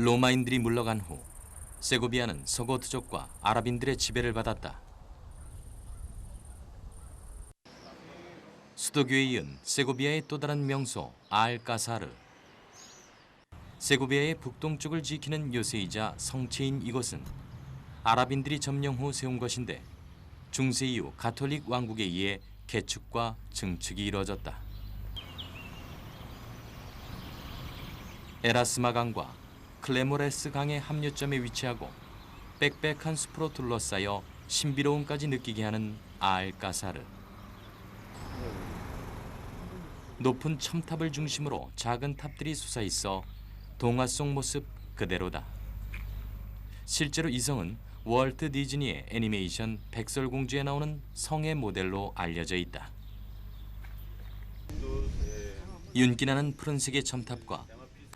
로마인들이 물러간 후 세고비아는 서고트족과 아랍인들의 지배를 받았다. 수도교에 이은 세고비아의 또 다른 명소 알까사르. 세고비아의 북동쪽을 지키는 요새이자 성체인 이곳은 아랍인들이 점령 후 세운 것인데 중세 이후 가톨릭 왕국에 의해 개축과 증축이 이루어졌다. 에라스마 강과 클레모레스 강의 합류점에 위치하고 빽빽한 숲으로 둘러싸여 신비로움까지 느끼게 하는 알까사르. 높은 첨탑을 중심으로 작은 탑들이 솟아 있어 동화 속 모습 그대로다. 실제로 이 성은 월트 디즈니의 애니메이션 백설공주에 나오는 성의 모델로 알려져 있다. 윤기나는 푸른색의 첨탑과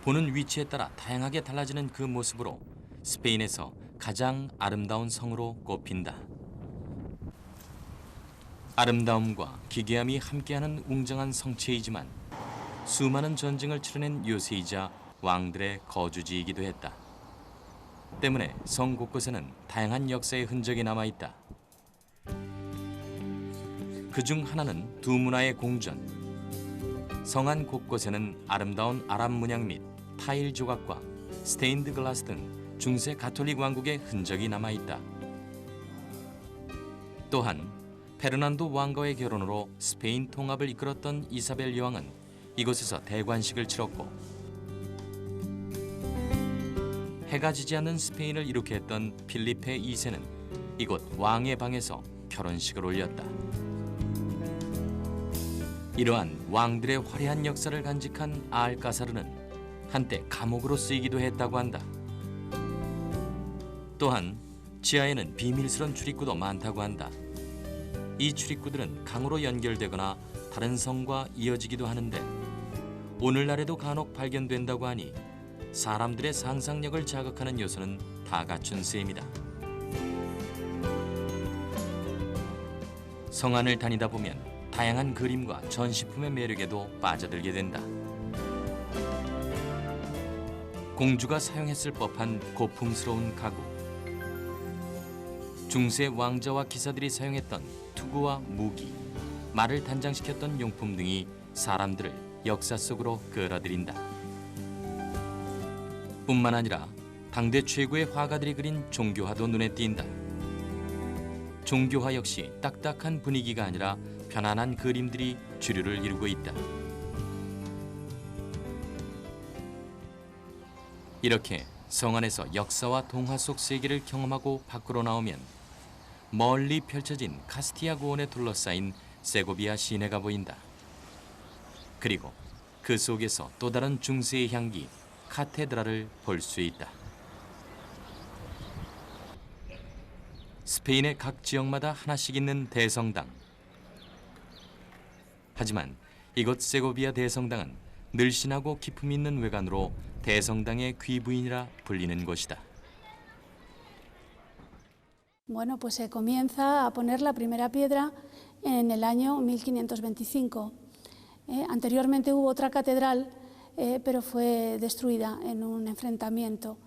보는 위치에 따라 다양하게 달라지는 그 모습으로 스페인에서 가장 아름다운 성으로 꼽힌다. 아름다움과 기괴함이 함께하는 웅장한 성체이지만 수많은 전쟁을 치러낸 요새이자 왕들의 거주지이기도 했다. 때문에 성 곳곳에는 다양한 역사의 흔적이 남아 있다. 그 중 하나는 두 문화의 공전. 성안 곳곳에는 아름다운 아랍 문양 및 타일 조각과 스테인드 글라스 등 중세 가톨릭 왕국의 흔적이 남아 있다. 또한 페르난도 왕과의 결혼으로 스페인 통합을 이끌었던 이사벨 여왕은 이곳에서 대관식을 치렀고 해가 지지 않는 스페인을 이룩해 했던 필리페 2세는 이곳 왕의 방에서 결혼식을 올렸다. 이러한 왕들의 화려한 역사를 간직한 알까사르는 한때 감옥으로 쓰이기도 했다고 한다. 또한 지하에는 비밀스런 출입구도 많다고 한다. 이 출입구들은 강으로 연결되거나 다른 성과 이어지기도 하는데 오늘날에도 간혹 발견된다고 하니 사람들의 상상력을 자극하는 요소는 다 갖춘 셈이다. 성안을 다니다 보면 다양한 그림과 전시품의 매력에도 빠져들게 된다. 공주가 사용했을 법한 고풍스러운 가구, 중세 왕자와 기사들이 사용했던 투구와 무기, 말을 단장시켰던 용품 등이 사람들을 역사 속으로 끌어들인다. 뿐만 아니라 당대 최고의 화가들이 그린 종교화도 눈에 띈다. 종교화 역시 딱딱한 분위기가 아니라 편안한 그림들이 주류를 이루고 있다. 이렇게 성 안에서 역사와 동화 속 세계를 경험하고 밖으로 나오면 멀리 펼쳐진 카스티아 고원에 둘러싸인 세고비아 시내가 보인다. 그리고 그 속에서 또 다른 중세의 향기 카테드라를 볼 수 있다. 스페인의 각 지역마다 하나씩 있는 대성당. 하지만 이곳 세고비아 대성당은 늘씬하고 기품 있는 외관으로 대성당의 귀부인이라 불리는 곳이다. Bueno, pues se comienza a poner la primera piedra en el año 1525. Eh, anteriormente hubo otra catedral, eh, pero fue destruida en un enfrentamiento.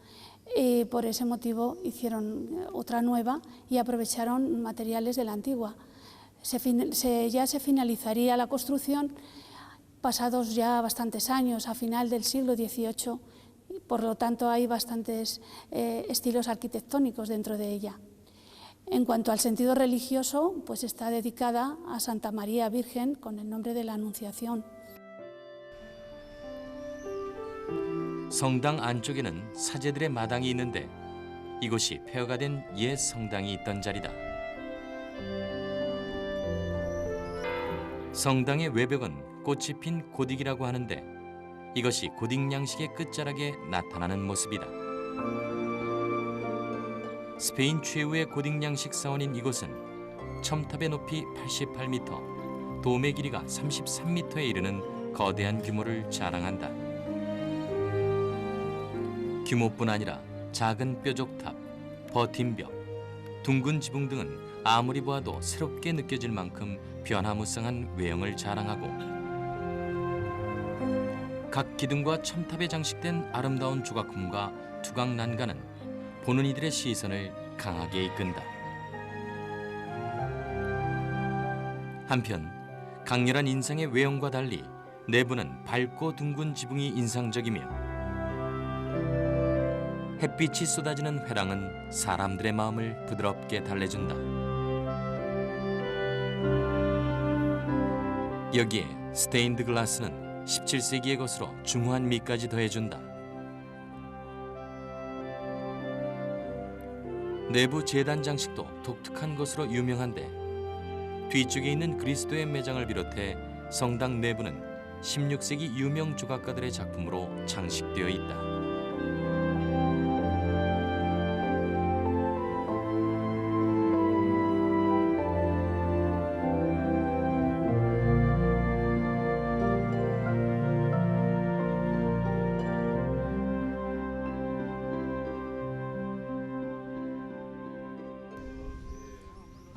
Y por ese motivo hicieron eh, otra nueva y aprovecharon materiales de la antigua. Se fin- se- ya se finalizaría la construcción pasados ya bastantes años, a final del siglo XVIII, y por lo tanto hay bastantes eh, estilos arquitectónicos dentro de ella. En cuanto al sentido religioso, pues está dedicada a Santa María Virgen con el nombre de la Anunciación. 성당 안쪽에는 사제들의 마당이 있는데 이곳이 폐허가 된 옛 성당이 있던 자리다. 성당의 외벽은 꽃이 핀 고딕이라고 하는데 이것이 고딕 양식의 끝자락에 나타나는 모습이다. 스페인 최후의 고딕 양식 사원인 이곳은 첨탑의 높이 88m, 도매 길이가 33m에 이르는 거대한 규모를 자랑한다. 규모뿐 아니라 작은 뾰족탑, 버팀벽, 둥근 지붕 등은 아무리 보아도 새롭게 느껴질 만큼 변화무쌍한 외형을 자랑하고 각 기둥과 첨탑에 장식된 아름다운 조각품과 투각 난간은 보는 이들의 시선을 강하게 이끈다. 한편 강렬한 인상의 외형과 달리 내부는 밝고 둥근 지붕이 인상적이며 햇빛이 쏟아지는 회랑은 사람들의 마음을 부드럽게 달래준다. 여기에 스테인드 글라스는 17세기의 것으로 중후한 미까지 더해준다. 내부 재단 장식도 독특한 것으로 유명한데 뒤쪽에 있는 그리스도의 매장을 비롯해 성당 내부는 16세기 유명 조각가들의 작품으로 장식되어 있다.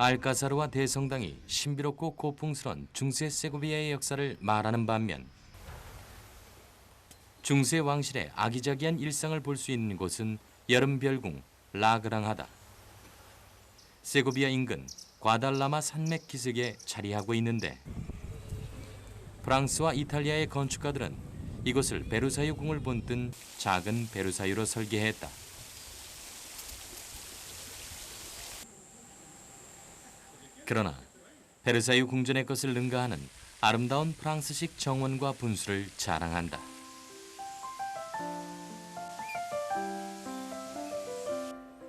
알카사르와 대성당이 신비롭고 고풍스런 중세 세고비아의 역사를 말하는 반면 중세 왕실의 아기자기한 일상을 볼 수 있는 곳은 여름 별궁 라그랑하다. 세고비아 인근 과달라마 산맥 기슭에 자리하고 있는데 프랑스와 이탈리아의 건축가들은 이곳을 베르사유 궁을 본뜬 작은 베르사유로 설계했다. 그러나 베르사유 궁전의 것을 능가하는 아름다운 프랑스식 정원과 분수를 자랑한다.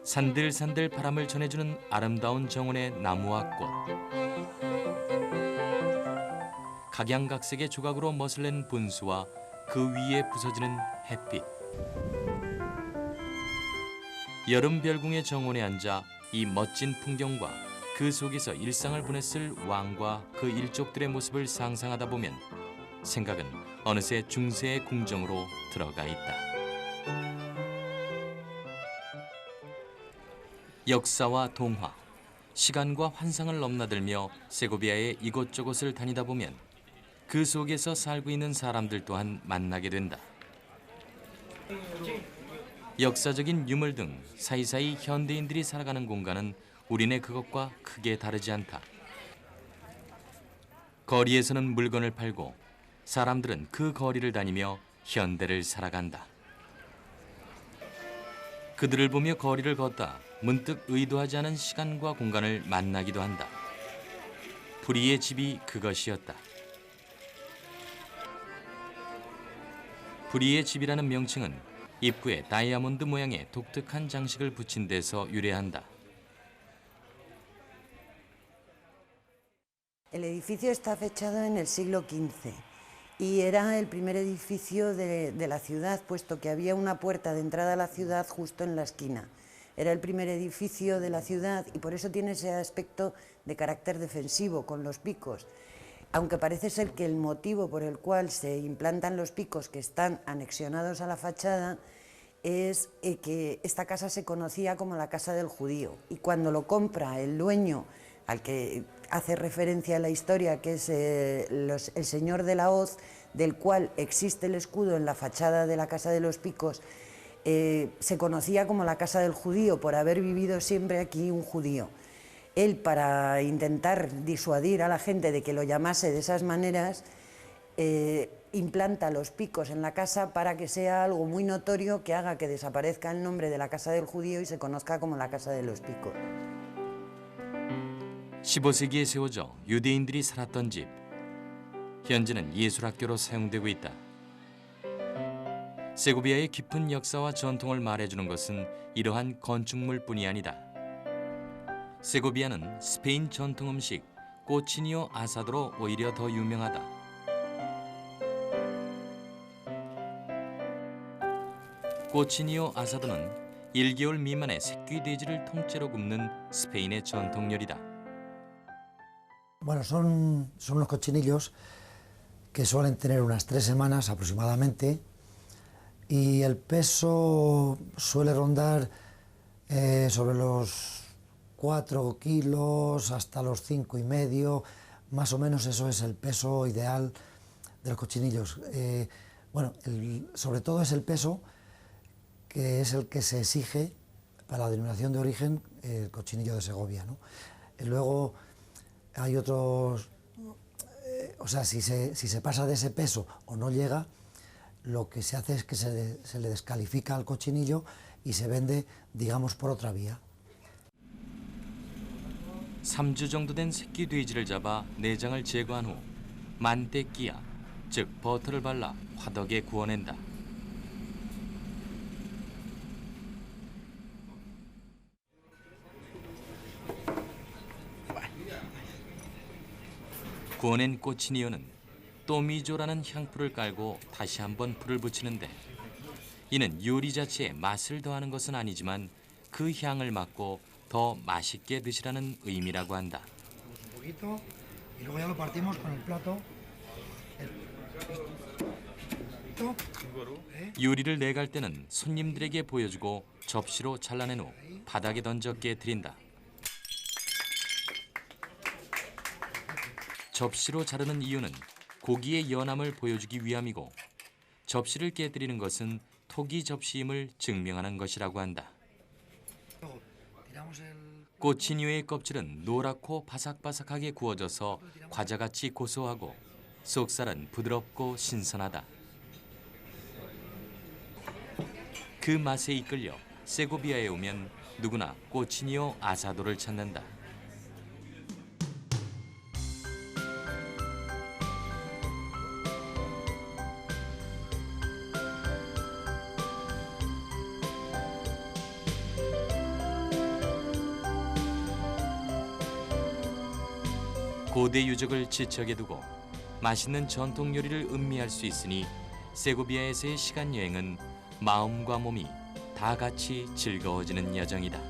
산들산들 바람을 전해주는 아름다운 정원의 나무와 꽃. 각양각색의 조각으로 멋을 낸 분수와 그 위에 부서지는 햇빛. 여름 별궁의 정원에 앉아 이 멋진 풍경과 그 속에서 일상을 보냈을 왕과 그 일족들의 모습을 상상하다 보면 생각은 어느새 중세의 궁정으로 들어가 있다. 역사와 동화, 시간과 환상을 넘나들며 세고비아의 이곳저곳을 다니다 보면 그 속에서 살고 있는 사람들 또한 만나게 된다. 역사적인 유물 등 사이사이 현대인들이 살아가는 공간은 우리네 그것과 크게 다르지 않다. 거리에서는 물건을 팔고 사람들은 그 거리를 다니며 현대를 살아간다. 그들을 보며 거리를 걷다 문득 의도하지 않은 시간과 공간을 만나기도 한다. 프리의 집이 그것이었다. 프리의 집이라는 명칭은 입구에 다이아몬드 모양의 독특한 장식을 붙인 데서 유래한다. El edificio está fechado en el siglo XV y era el primer edificio de, la ciudad, puesto que había una puerta de entrada a la ciudad justo en la esquina. Era el primer edificio de la ciudad y por eso tiene ese aspecto de carácter defensivo con los picos. Aunque parece ser que el motivo por el cual se implantan los picos que están anexionados a la fachada es eh, que esta casa se conocía como la casa del judío y cuando lo compra el dueño al que hace referencia a la historia, que es eh, el señor de la hoz, del cual existe el escudo en la fachada de la Casa de los Picos, eh, se conocía como la Casa del Judío por haber vivido siempre aquí un judío. Él, para intentar disuadir a la gente de que lo llamase de esas maneras, eh, implanta los picos en la casa para que sea algo muy notorio que haga que desaparezca el nombre de la Casa del Judío y se conozca como la Casa de los Picos. 15세기에 세워져 유대인들이 살았던 집. 현재는 예술학교로 사용되고 있다. 세고비아의 깊은 역사와 전통을 말해주는 것은 이러한 건축물뿐이 아니다. 세고비아는 스페인 전통 음식 꼬치니오 아사도로 오히려 더 유명하다. 꼬치니오 아사도는 1개월 미만의 새끼 돼지를 통째로 굽는 스페인의 전통 요리다. Bueno, son, son unos cochinillos que suelen tener unas tres semanas aproximadamente y el peso suele rondar eh, sobre los 4 kilos hasta los cinco y medio, más o menos eso es el peso ideal de los cochinillos. Eh, bueno, sobre todo es el peso que es el que se exige para la denominación de origen el cochinillo de Segovia. ¿no? Luego hay otros, eh, o sea, si se, si se pasa de ese peso o no llega, lo que se hace es que se, le- se le descalifica al cochinillo y se vende, digamos, por otra vía. 3주 정도 된 새끼 돼지를 잡아 내장을 제거한 후 만떼끼야, 즉 버터를 발라 화덕에 구워낸다. 구워낸 꼬치니어는 또미조라는 향풀을 깔고 다시 한번 불을 붙이는데 이는 요리 자체에 맛을 더하는 것은 아니지만 그 향을 맡고 더 맛있게 드시라는 의미라고 한다. Plato. 요리를 내갈 때는 손님들에게 보여주고 접시로 잘라낸 후 바닥에 던져 깨뜨린다. 접시로 자르는 이유는 고기의 연함을 보여주기 위함이고 접시를 깨뜨리는 것은 토기 접시임을 증명하는 것이라고 한다. 꼬치니오의 껍질은 노랗고 바삭바삭하게 구워져서 과자같이 고소하고 속살은 부드럽고 신선하다. 그 맛에 이끌려 세고비아에 오면 누구나 꼬치니오 아사도를 찾는다. 고대 유적을 지척에 두고 맛있는 전통 요리를 음미할 수 있으니 세고비아에서의 시간 여행은 마음과 몸이 다 같이 즐거워지는 여정이다.